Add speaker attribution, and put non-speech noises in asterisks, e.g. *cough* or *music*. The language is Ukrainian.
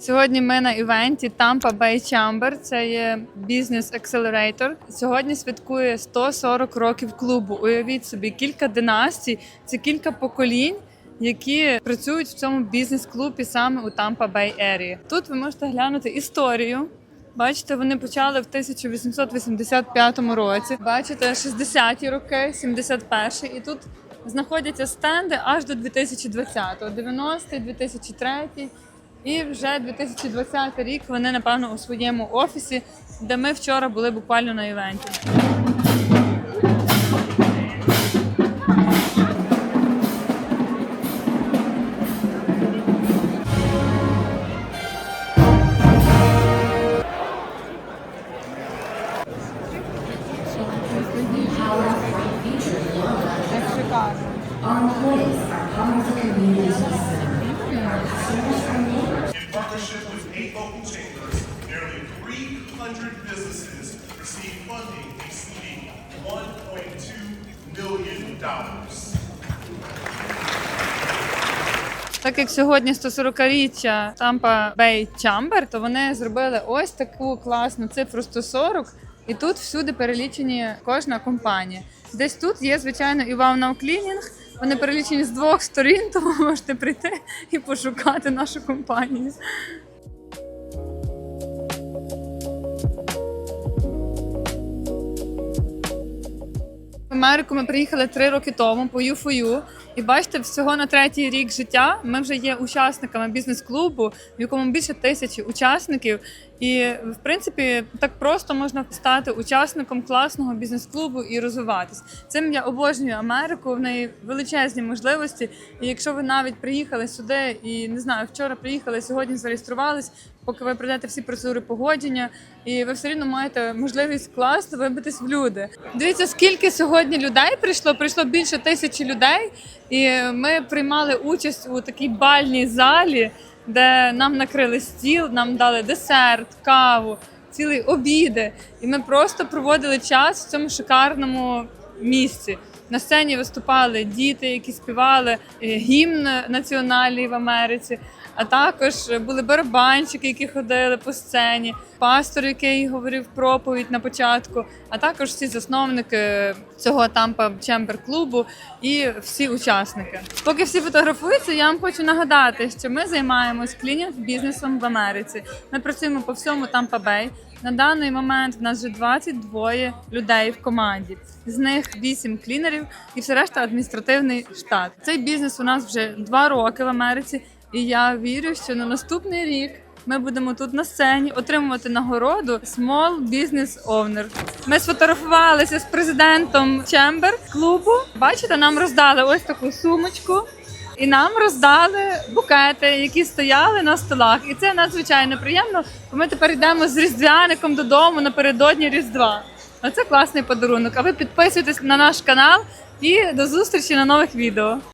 Speaker 1: Сьогодні ми на івенті Tampa Bay Chamber. Це є бізнес акселератор. Сьогодні святкує 140 років клубу. Уявіть собі, кілька династій, це кілька поколінь. Які працюють в цьому бізнес-клубі саме у Tampa Bay Area. Тут ви можете глянути історію. Бачите, вони почали в 1885 році. Бачите, 60-ті роки, 71-й. І тут знаходяться стенди аж до 2020-го, 90-й, 2003-й. І вже 2020 рік вони, напевно, у своєму офісі, де ми вчора були буквально на івенті.
Speaker 2: On
Speaker 3: partnership with eight local chambers, nearly 300 businesses receive funding exceeding $1.2 million.
Speaker 1: Так як сьогодні 140-річчя Tampa Bay Chamber, то вони зробили ось таку класну цифру 140, і тут всюди перелічені кожна компанія. Десь тут є, звичайно, і Now Cleaning. Вони перелічені з двох сторін, *laughs* тому можете прийти і пошукати нашу компанію. Америку ми приїхали три роки тому по U4U. І бачите, всього на третій рік життя ми вже є учасниками бізнес-клубу, в якому більше тисячі учасників. І в принципі так просто можна стати учасником класного бізнес-клубу і розвиватись. Цим я обожнюю Америку. В неї величезні можливості. І якщо ви навіть приїхали сюди і не знаю, вчора приїхали, сьогодні зареєструвались, поки ви пройдете всі процедури погодження, і ви все рівно маєте можливість класно вибитись в люди. Дивіться, скільки сьогодні людей прийшло. Прийшло більше тисячі людей, і ми приймали участь у такій бальній залі, де нам накрили стіл, нам дали десерт, каву, цілий обіди. І ми просто проводили час в цьому шикарному місці. На сцені виступали діти, які співали е, гімн національний в Америці. А також були барабанщики, які ходили по сцені, пастор, який говорив проповідь на початку, а також всі засновники цього Tampa Chamber клубу і всі учасники. Поки всі фотографуються, я вам хочу нагадати, що ми займаємось клінінг бізнесом в Америці. Ми працюємо по всьому Bay. На даний момент в нас вже 22 людей в команді. З них 8 клінерів і все решта адміністративний штат. Цей бізнес у нас вже 2 роки в Америці. І я вірю, що на наступний рік ми будемо тут на сцені отримувати нагороду Small Business Owner. Ми сфотографувалися з президентом Chamber клубу. Бачите, нам роздали ось таку сумочку. І нам роздали букети, які стояли на столах. І це надзвичайно приємно. Бо ми тепер йдемо з різдвяником додому напередодні Різдва. Оце класний подарунок. А ви підписуйтесь на наш канал і до зустрічі на нових відео.